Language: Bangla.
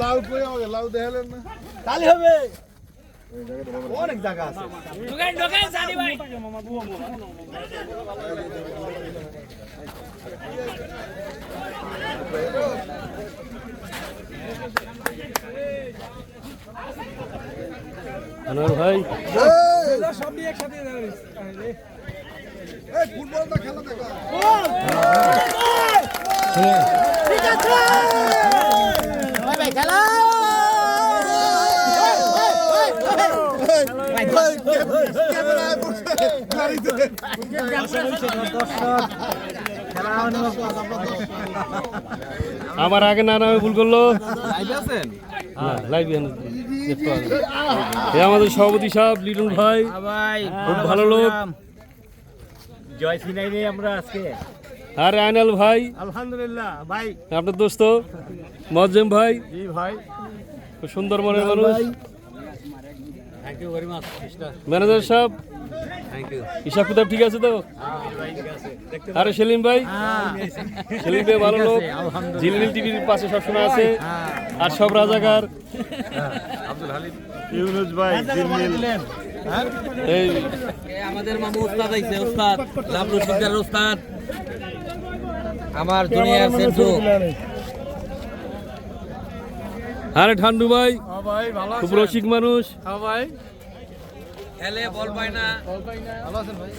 লাউ কই আমাকে লাউ দেখালেন না তালি হবে অনেক জায়গা আছে ভাই। আনোয়ার ভাই সব নিয়ে একসাথে ফুটবলটা খেলা দেখা। আমার আগে না নামে ভুল করল। আমাদের সভাপতি সাহেব লিটন ভাই। ভাই খুব ভালো লোক। জয় সিনাই আমরা আজকে। আর আইনাল ভাই? আলহামদুলিল্লাহ ভাই। আপনার দোস্ত? মজ্জেম ভাই? জি ভাই। খুব সুন্দর মনের মানুষ। Thank you very much manager সাহেব? হিসাব কিতাব ঠিক আছে তো? আরে সেলিম ভাই? সেলিম ভাই ভালো লোক। ঝিলমিল টিভির পাশে সবসময় আছে। আর সব রাজাকার। ইউনুস ভাই এই আমাদের মামু উস্তাদ আইছে উস্তাদ। লাভলু শিকদার উস্তাদ। আমার জুনিয়র সেন্টু আরে ঠান্ডু ভাই ভাই ভালো খুব রসিক মানুষ। হ্যাঁ ভাই। খেলে বল পায় না। ভালো আছেন ভাই?